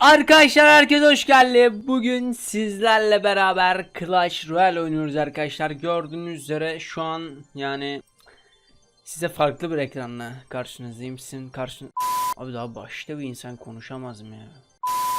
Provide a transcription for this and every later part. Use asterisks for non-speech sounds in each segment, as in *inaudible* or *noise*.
Arkadaşlar herkes hoş geldi. Bugün sizlerle beraber Clash Royale oynuyoruz arkadaşlar. Gördüğünüz üzere şu an yani size farklı bir ekranla karşınızdayım. Sizin karşın... Abi daha başta bir insan konuşamaz mı ya?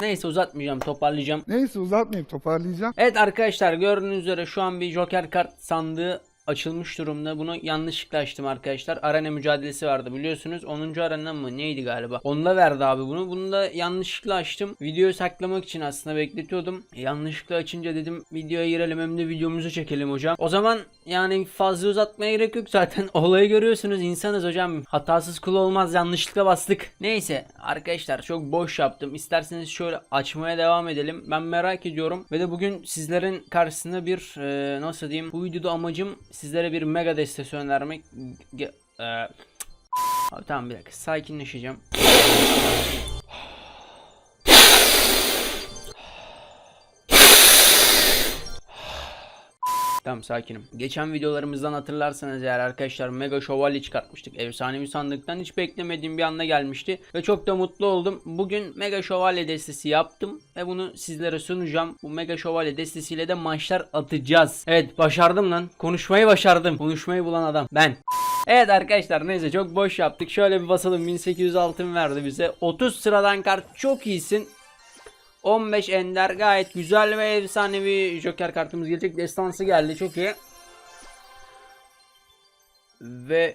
Neyse uzatmayacağım toparlayacağım. Neyse uzatmayayım toparlayacağım. Evet arkadaşlar gördüğünüz üzere şu an bir Joker kart sandığı açılmış durumda. Bunu yanlışlıkla açtım arkadaşlar. Arena mücadelesi vardı biliyorsunuz. 10. arena mı neydi galiba? Onda verdi abi bunu. Bunu da yanlışlıkla açtım. Videoyu saklamak için aslında bekletiyordum. Yanlışlıkla açınca dedim videoya girelim hem de videomuzu çekelim hocam. O zaman yani fazla uzatmaya gerek yok zaten. *laughs* Olayı görüyorsunuz insanız hocam. Hatasız kul olmaz yanlışlıkla bastık. Neyse arkadaşlar çok boş yaptım. İsterseniz şöyle açmaya devam edelim. Ben merak ediyorum. Ve de bugün sizlerin karşısında bir e, nasıl diyeyim. Bu videoda amacım sizlere bir mega destesi önermek. E, Abi tamam bir dakika sakinleşeceğim. Tamam sakinim. Geçen videolarımızdan hatırlarsanız eğer arkadaşlar Mega Şövalye çıkartmıştık. Efsanevi sandıktan hiç beklemediğim bir anda gelmişti. Ve çok da mutlu oldum. Bugün Mega Şövalye destesi yaptım. Ve bunu sizlere sunacağım. Bu Mega Şövalye destesiyle de maçlar atacağız. Evet başardım lan. Konuşmayı başardım. Konuşmayı bulan adam. Ben. Evet arkadaşlar neyse çok boş yaptık. Şöyle bir basalım 1800 altın verdi bize. 30 sıradan kart çok iyisin. 15 ender gayet güzel ve efsanevi joker kartımız gelecek. Destansı geldi çok iyi. Ve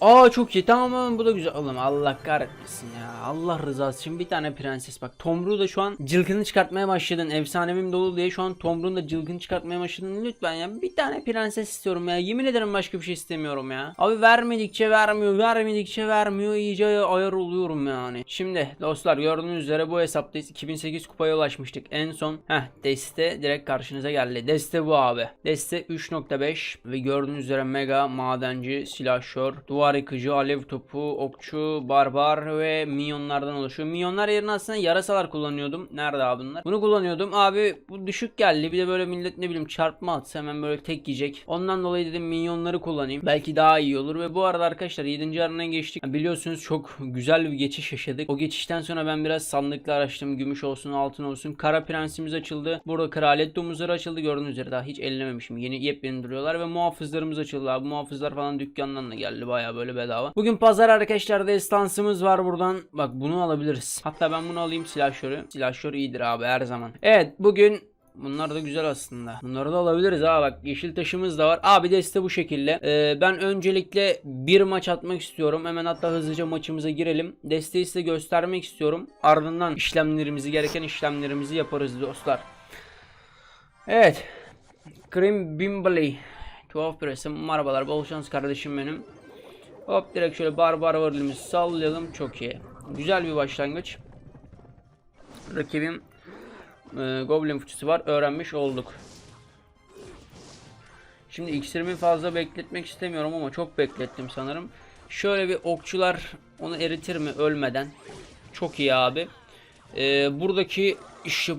Aa çok iyi tamam bu da güzel. Oğlum Allah kahretmesin ya. Allah rızası için bir tane prenses bak. Tomruğu da şu an cılkını çıkartmaya başladın. Efsanevim dolu diye şu an Tomruğun da cılkını çıkartmaya başladın. Lütfen ya bir tane prenses istiyorum ya. Yemin ederim başka bir şey istemiyorum ya. Abi vermedikçe vermiyor. Vermedikçe vermiyor. İyice ayar oluyorum yani. Şimdi dostlar gördüğünüz üzere bu hesaptayız. 2008 kupaya ulaşmıştık. En son heh deste direkt karşınıza geldi. Deste bu abi. Deste 3.5 ve gördüğünüz üzere mega madenci, silahşör, duvar yıkıcı, alev topu, okçu, barbar ve minyonlardan oluşuyor. Minyonlar yerine aslında yarasalar kullanıyordum. Nerede abi bunlar? Bunu kullanıyordum. Abi bu düşük geldi. Bir de böyle millet ne bileyim çarpma atsa hemen böyle tek yiyecek. Ondan dolayı dedim minyonları kullanayım. Belki daha iyi olur ve bu arada arkadaşlar 7. arenaya geçtik. Biliyorsunuz çok güzel bir geçiş yaşadık. O geçişten sonra ben biraz sandıklar açtım. Gümüş olsun, altın olsun. Kara prensimiz açıldı. Burada kraliyet domuzları açıldı. Gördüğünüz üzere daha hiç ellememişim. Yeni yepyeni duruyorlar ve muhafızlarımız açıldı abi. Muhafızlar falan dükkandan da geldi. Baya böyle bedava. Bugün pazar arkadaşlar destansımız var buradan. Bak bunu alabiliriz. Hatta ben bunu alayım silahşörü. Silahşör iyidir abi her zaman. Evet bugün Bunlar da güzel aslında. Bunları da alabiliriz ha bak yeşil taşımız da var. Abi deste bu şekilde. Ee, ben öncelikle bir maç atmak istiyorum. Hemen hatta hızlıca maçımıza girelim. Desteği size göstermek istiyorum. Ardından işlemlerimizi gereken işlemlerimizi yaparız dostlar. Evet. Cream Bimbley. Tuhaf presim. Merhabalar. Bol şans kardeşim benim. Hop direkt şöyle barbar varlığımızı sallayalım. Çok iyi. Güzel bir başlangıç. Rakibim e, Goblin fıçısı var. Öğrenmiş olduk. Şimdi iksirimi fazla bekletmek istemiyorum ama çok beklettim sanırım. Şöyle bir okçular onu eritir mi ölmeden. Çok iyi abi. E, buradaki işte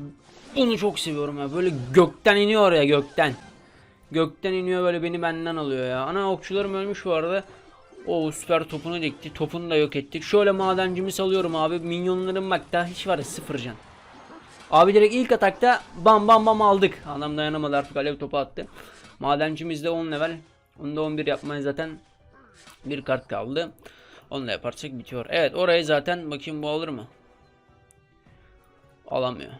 bunu çok seviyorum ya. Böyle gökten iniyor ya gökten. Gökten iniyor böyle beni benden alıyor ya. Ana okçularım ölmüş bu arada. O süper topunu dikti. Topunu da yok ettik. Şöyle madencimi salıyorum abi. Minyonlarım bak daha hiç var sıfır can. Abi direkt ilk atakta bam bam bam aldık. Adam dayanamadı artık alev topu attı. Madencimiz de 10 level. Onda 11 yapmaya zaten bir kart kaldı. Onunla yaparsak bitiyor. Evet orayı zaten bakayım bu alır mı? Alamıyor.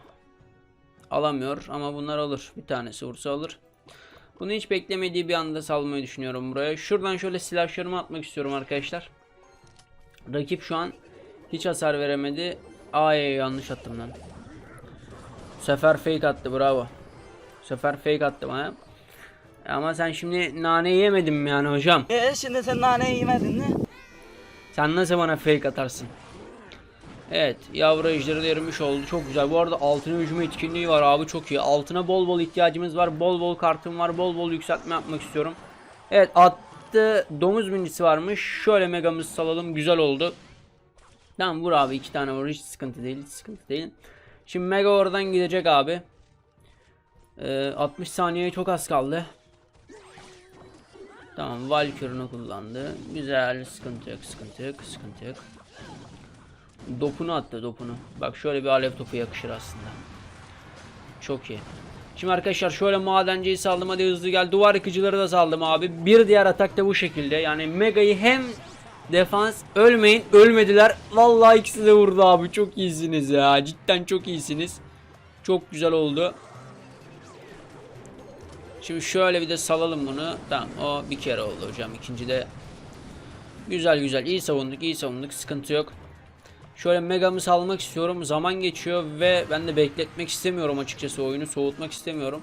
Alamıyor ama bunlar alır. Bir tanesi vursa alır. Bunu hiç beklemediği bir anda salmayı düşünüyorum buraya. Şuradan şöyle silahlarımı atmak istiyorum arkadaşlar. Rakip şu an hiç hasar veremedi. Ay yanlış attım lan. Bu sefer fake attı bravo. Bu sefer fake attı bana. Ama sen şimdi nane yemedin mi yani hocam? E şimdi sen nane yemedin mi? Sen nasıl bana fake atarsın? Evet yavru ejderi de erimiş oldu. Çok güzel. Bu arada altına hücum etkinliği var abi çok iyi. Altına bol bol ihtiyacımız var. Bol bol kartım var. Bol bol yükseltme yapmak istiyorum. Evet attı domuz minicisi varmış. Şöyle megamızı salalım. Güzel oldu. Tamam vur abi. İki tane vur. Hiç sıkıntı değil. Hiç sıkıntı değil. Şimdi mega oradan gidecek abi. Ee, 60 saniyeye çok az kaldı. Tamam Valkyrie'ni kullandı. Güzel. Sıkıntı yok sıkıntı yok sıkıntı yok Dopunu attı dopunu. Bak şöyle bir alev topu yakışır aslında. Çok iyi. Şimdi arkadaşlar şöyle madenciyi saldım hadi hızlı gel. Duvar yıkıcıları da saldım abi. Bir diğer atak da bu şekilde. Yani Mega'yı hem defans ölmeyin ölmediler. Vallahi ikisi de vurdu abi. Çok iyisiniz ya. Cidden çok iyisiniz. Çok güzel oldu. Şimdi şöyle bir de salalım bunu. Tamam o bir kere oldu hocam. İkinci de güzel güzel iyi savunduk iyi savunduk sıkıntı yok. Şöyle megamı salmak istiyorum. Zaman geçiyor ve ben de bekletmek istemiyorum açıkçası oyunu soğutmak istemiyorum.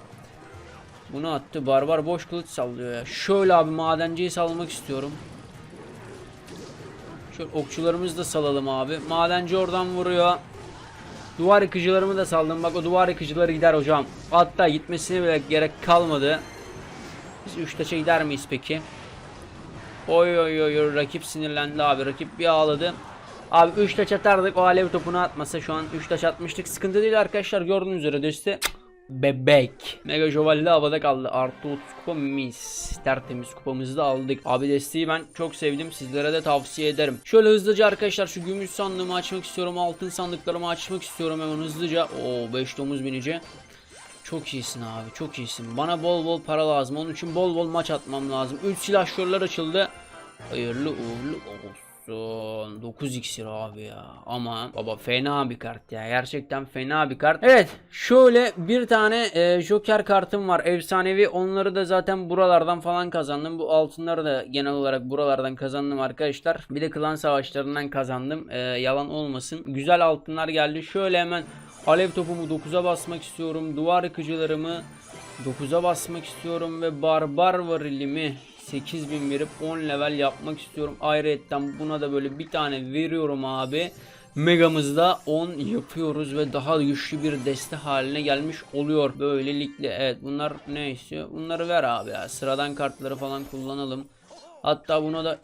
Bunu attı. Barbar boş kılıç sallıyor ya. Şöyle abi madenciyi salmak istiyorum. Şöyle okçularımızı da salalım abi. Madenci oradan vuruyor. Duvar yıkıcılarımı da saldım. Bak o duvar yıkıcıları gider hocam. Hatta gitmesine bile gerek kalmadı. Biz 3 taça gider miyiz peki? Oy oy oy rakip sinirlendi abi. Rakip bir ağladı. Abi 3 taç atardık o alev topunu atmasa şu an 3 taç atmıştık. Sıkıntı değil arkadaşlar gördüğünüz üzere deste bebek. Mega Jovalli havada kaldı. Artı 30 kupa mis. Tertemiz kupamızı da aldık. Abi desteği ben çok sevdim. Sizlere de tavsiye ederim. Şöyle hızlıca arkadaşlar şu gümüş sandığımı açmak istiyorum. Altın sandıklarımı açmak istiyorum hemen hızlıca. Oo 5 domuz binici. Çok iyisin abi çok iyisin. Bana bol bol para lazım. Onun için bol bol maç atmam lazım. 3 silahşörler açıldı. Hayırlı uğurlu olsun. 9 iksir abi ya. Ama baba fena bir kart ya. Gerçekten fena bir kart. Evet şöyle bir tane e, joker kartım var. Efsanevi. Onları da zaten buralardan falan kazandım. Bu altınları da genel olarak buralardan kazandım arkadaşlar. Bir de klan savaşlarından kazandım. E, yalan olmasın. Güzel altınlar geldi. Şöyle hemen alev topumu 9'a basmak istiyorum. Duvar yıkıcılarımı 9'a basmak istiyorum ve barbar varilimi 8000 verip 10 level yapmak istiyorum. Ayrıca buna da böyle bir tane veriyorum abi. Megamızda 10 yapıyoruz ve daha güçlü bir deste haline gelmiş oluyor. Böylelikle evet bunlar ne istiyor? Bunları ver abi ya. Sıradan kartları falan kullanalım. Hatta buna da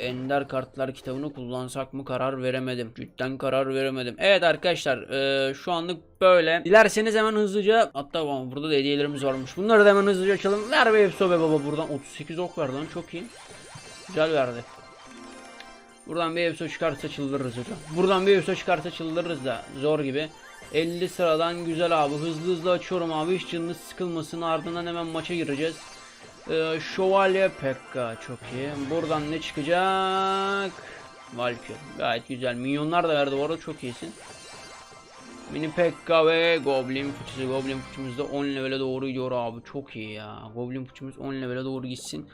Ender kartlar kitabını kullansak mı karar veremedim. Cidden karar veremedim. Evet arkadaşlar eee, şu anlık böyle. Dilerseniz hemen hızlıca hatta aman burada da hediyelerimiz varmış. Bunları da hemen hızlıca açalım. Ver be be baba buradan 38 ok verdi lan çok iyi. Güzel verdi. Buradan bir Efso çıkarsa çıldırırız hocam. Buradan bir Efso çıkarsa çıldırırız da zor gibi. 50 sıradan güzel abi. Hızlı hızlı açıyorum abi. Hiç canınız sıkılmasın. Ardından hemen maça gireceğiz. Ee, Şövalye Pekka çok iyi. Buradan ne çıkacak? Valkyrie. Gayet güzel. Minyonlar da verdi bu arada çok iyisin. Mini Pekka ve Goblin fıçısı. Goblin fıçımız da 10 levele doğru gidiyor abi. Çok iyi ya. Goblin fıçımız 10 levele doğru gitsin.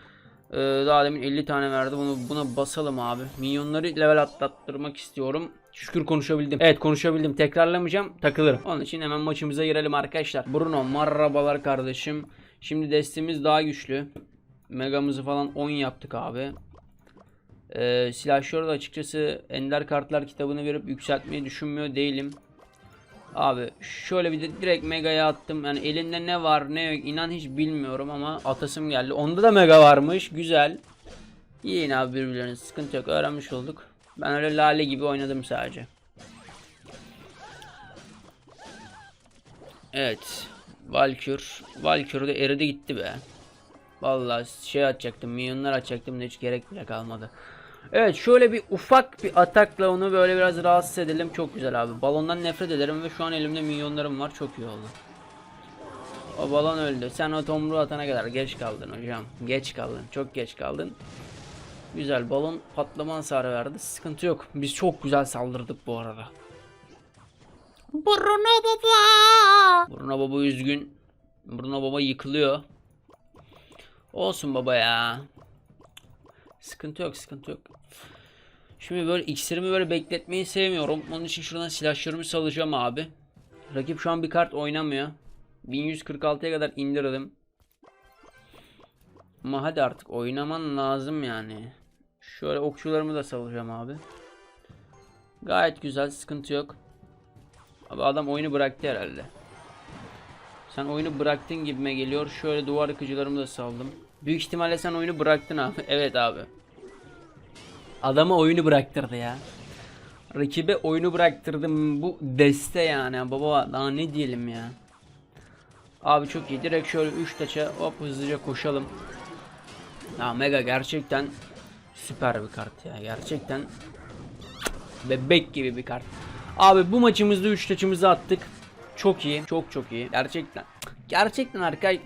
Ee, daha demin 50 tane verdi. Bunu buna basalım abi. Minyonları level atlattırmak istiyorum. Şükür konuşabildim. Evet konuşabildim. Tekrarlamayacağım. Takılırım. Onun için hemen maçımıza girelim arkadaşlar. Bruno merhabalar kardeşim. Şimdi destemiz daha güçlü. Megamızı falan 10 yaptık abi. Ee, silahşör açıkçası Ender Kartlar kitabını verip yükseltmeyi düşünmüyor değilim. Abi şöyle bir de direkt Mega'ya attım. Yani elinde ne var ne yok inan hiç bilmiyorum ama atasım geldi. Onda da Mega varmış. Güzel. Yiyin abi birbirlerine sıkıntı yok. Öğrenmiş olduk. Ben öyle lale gibi oynadım sadece. Evet. Valkür. Valkür de eridi gitti be. Vallahi şey atacaktım. Milyonlar atacaktım da hiç gerek bile kalmadı. Evet şöyle bir ufak bir atakla onu böyle biraz rahatsız edelim. Çok güzel abi. Balondan nefret ederim ve şu an elimde milyonlarım var. Çok iyi oldu. O balon öldü. Sen o tomruğu atana kadar geç kaldın hocam. Geç kaldın. Çok geç kaldın. Güzel balon patlama hasarı verdi. Sıkıntı yok. Biz çok güzel saldırdık bu arada. Bruno baba. Bruno baba üzgün. Bruno baba yıkılıyor. Olsun baba ya. Sıkıntı yok sıkıntı yok. Şimdi böyle iksirimi böyle bekletmeyi sevmiyorum. Onun için şuradan silahlarımı salacağım abi. Rakip şu an bir kart oynamıyor. 1146'ya kadar indirdim. Ama hadi artık oynaman lazım yani. Şöyle okçularımı da salacağım abi. Gayet güzel sıkıntı yok. Abi adam oyunu bıraktı herhalde. Sen oyunu bıraktın gibime geliyor. Şöyle duvar yıkıcılarımı da saldım. Büyük ihtimalle sen oyunu bıraktın abi. *laughs* evet abi. Adama oyunu bıraktırdı ya. Rakibe oyunu bıraktırdım. Bu deste yani. Baba daha ne diyelim ya. Abi çok iyi. Direkt şöyle 3 taça hop hızlıca koşalım. Ya Mega gerçekten süper bir kart ya. Gerçekten Bebek gibi bir kart. Abi bu maçımızda 3 taçımızı attık. Çok iyi. Çok çok iyi. Gerçekten. Gerçekten arkadaş.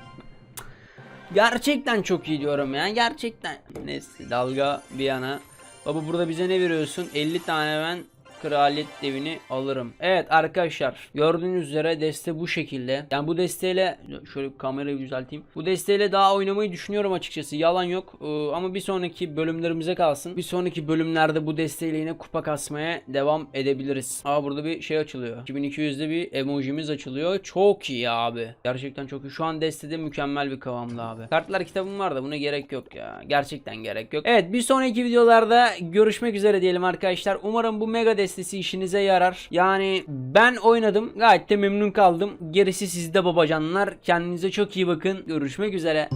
Gerçekten çok iyi diyorum ya. Gerçekten. Neyse dalga bir yana. Baba burada bize ne veriyorsun? 50 tane ben kraliyet devini alırım. Evet arkadaşlar gördüğünüz üzere deste bu şekilde. Yani bu desteyle şöyle kamerayı düzelteyim. Bu desteyle daha oynamayı düşünüyorum açıkçası. Yalan yok. Ee, ama bir sonraki bölümlerimize kalsın. Bir sonraki bölümlerde bu desteyle yine kupa kasmaya devam edebiliriz. Aa burada bir şey açılıyor. 2200'de bir emojimiz açılıyor. Çok iyi abi. Gerçekten çok iyi. Şu an destede mükemmel bir kıvamda abi. Kartlar kitabım var da buna gerek yok ya. Gerçekten gerek yok. Evet bir sonraki videolarda görüşmek üzere diyelim arkadaşlar. Umarım bu mega destesi işinize yarar. Yani ben oynadım. Gayet de memnun kaldım. Gerisi sizde babacanlar. Kendinize çok iyi bakın. Görüşmek üzere.